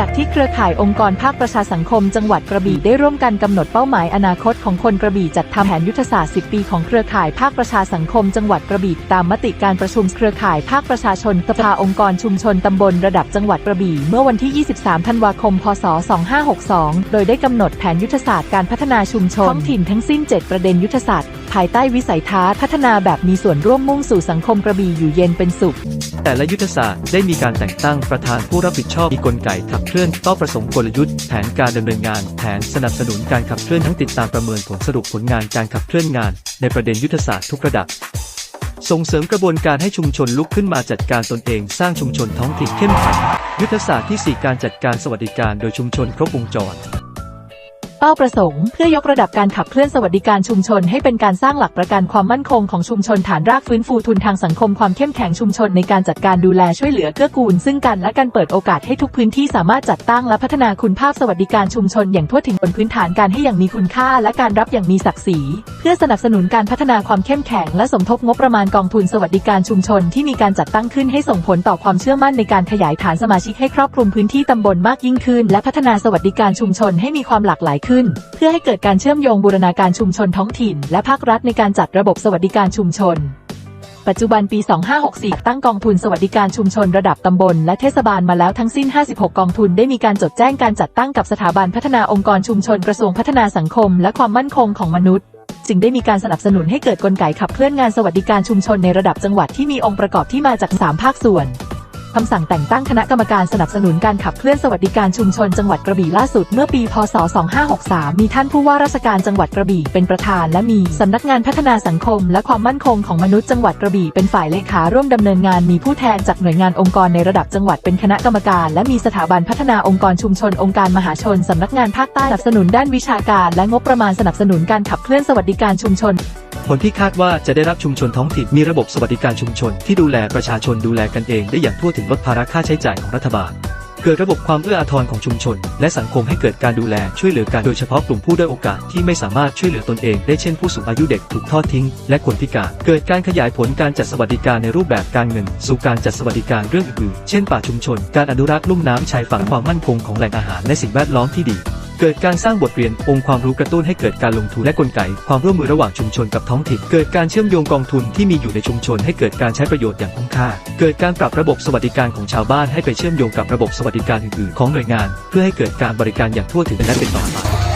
จากที่เครือข่ายองค์กรภาคประชาสังคมจังหวัดกระบี่ได้ร่วมกันกำหนดเป้าหมายอนาคตของคนกระบี่จัดทำแผนยุทธศาสตร์ 10 ปีของเครือข่ายภาคประชาสังคมจังหวัดกระบี่ตามมติการประชุมเครือข่ายภาคประชาชนสภาองค์กรชุมชนตำบลระดับจังหวัดกระบี่เมื่อวันที่ 23 ธันวาคม พศ 2562 โดยได้กำหนดแผนยุทธศาสตร์การพัฒนาชุมชนท้องถิ่นทั้งสิ้น 7 ประเด็นยุทธศาสตร์ภายใต้วิสัยทัศน์พัฒนาแบบมีส่วนร่วมมุ่งสู่สังคมกระบี่อยู่เย็นเป็นสุข แต่ละยุทธศาสตร์ได้มีการแต่งตั้งประธานผู้รับผิดชอบมีกลไกขับเคลื่อนเป้าประสงค์กลยุทธ์แผนการดำเนินงาน แผนสนับสนุนการขับเคลื่อนทั้งติดตามประเมินผลสรุปผลงานการขับเคลื่อนงาน ในประเด็นยุทธศาสตร์ทุกระดับส่งเสริมกระบวนการให้ชุมชนลุกขึ้นมาจัดการตนเอง สร้างชุมชนท้องถิ่นเข้มแข็งยุทธศาสตร์ที่ 4 การจัดการสวัสดิการโดยชุมชนครบวงจร เป้าประสงค์เพื่อยกระดับการขับเคลื่อนสวัสดิการชุมชนให้เป็นการสร้างหลักประกันความมั่นคงของชุมชนฐานรากฟื้นฟูทุนทางสังคมความเข้มแข็งชุมชนในการจัดการดูแลช่วยเหลือเกื้อกูล ซึ่งกันและการเปิดโอกาสให้ทุกพื้นที่สามารถจัดตั้งและพัฒนาคุณภาพสวัสดิการชุมชนอย่างทั่วถึงบนพื้นฐานการให้อย่างมีคุณค่าและการรับอย่างมีศักดิ์ศรีเพื่อสนับสนุนการพัฒนาความเข้มแข็งและสมทบงบประมาณกองทุนสวัสดิการชุมชนที่มีการจัดตั้งขึ้นให้ส่งผลต่อความเชื่อมั่นในการขยายฐานสมาชิกให้ครอบคลุมพื้นที่ตำบลมากยิ่งขึ้น และพัฒนาสวัสดิการชุมชนให้มีความหลากหลายขึ้น เพื่อให้เกิดการเชื่อมโยงบูรณาการชุมชนท้องถิ่น และภาครัฐในการจัดระบบสวัสดิการชุมชนปัจจุบันปี 2564 ตั้งกองทุนสวัสดิการชุมชนระดับตำบลและเทศบาลมาแล้วทั้งสิ้น 56 กองทุนได้มีการจดแจ้งการจัดตั้งกับสถาบันพัฒนาองค์กรชุมชนกระทรวงพัฒนาสังคม และความมั่นคงของมนุษย์ จึงได้มีการสนับสนุนให้เกิดกลไกขับเคลื่อนงานสวัสดิการชุมชนในระดับจังหวัดที่มีองค์ประกอบที่มาจาก 3 ภาคส่วน คำสั่งแต่งตั้งคณะกรรมการสนับสนุนการขับเคลื่อนสวัสดิการชุมชนจังหวัดกระบี่ล่าสุดเมื่อปี พศ 2563 มีท่านผู้ว่าราชการจังหวัดกระบี่เป็นประธานและมีสำนักงานพัฒนาสังคม และความมั่นคงของมนุษย์จังหวัดกระบี่เป็นฝ่ายเลขาร่วมดำเนินงานมีผู้แทนจากหน่วยงานองค์กรในระดับจังหวัดเป็นคณะกรรมการ และมีสถาบันพัฒนาองค์กรชุมชนองค์การมหาชนสำนักงานภาคใต้สนับสนุนด้านวิชาการ และงบประมาณสนับสนุนการขับเคลื่อนสวัสดิการชุมชน ผลที่คาดว่าจะได้รับชุมชนท้องถิ่นมีระบบสวัสดิการชุมชนที่ดูแลประชาชนดูแลกันเองได้อย่างทั่วถึงลดภาระค่าใช้จ่ายของรัฐบาล เกิดระบบความเอื้ออาทรของชุมชน และสังคมให้เกิดการดูแลช่วยเหลือกันโดยเฉพาะกลุ่มผู้ด้อยโอกาสที่ไม่สามารถช่วยเหลือตนเองได้เช่นผู้สูงอายุเด็กถูกทอดทิ้ง และคนพิการ เกิดการขยายผลการจัดสวัสดิการในรูปแบบการเงิน สู่การจัดสวัสดิการเรื่องอื่นๆ เช่นป่าชุมชน การอนุรักษ์ลุ่มน้ำชายฝั่งความมั่นคงของแหล่งอาหารและสิ่งแวดล้อมที่ดี เกิดการสร้างบทเรียนองค์ความรู้กระตุ้นให้เกิดการลงทุนและกลไก ความร่วมมือระหว่างชุมชนกับท้องถิ่น เกิดการเชื่อมโยงกองทุนที่มีอยู่ในชุมชนให้เกิดการใช้ประโยชน์อย่างคุ้มค่า เกิดการปรับระบบสวัสดิการของชาวบ้านให้ไปเชื่อมโยงกับระบบสวัสดิการอื่นๆ ของหน่วยงาน เพื่อให้เกิดการบริการอย่างทั่วถึงและเป็นต่อไป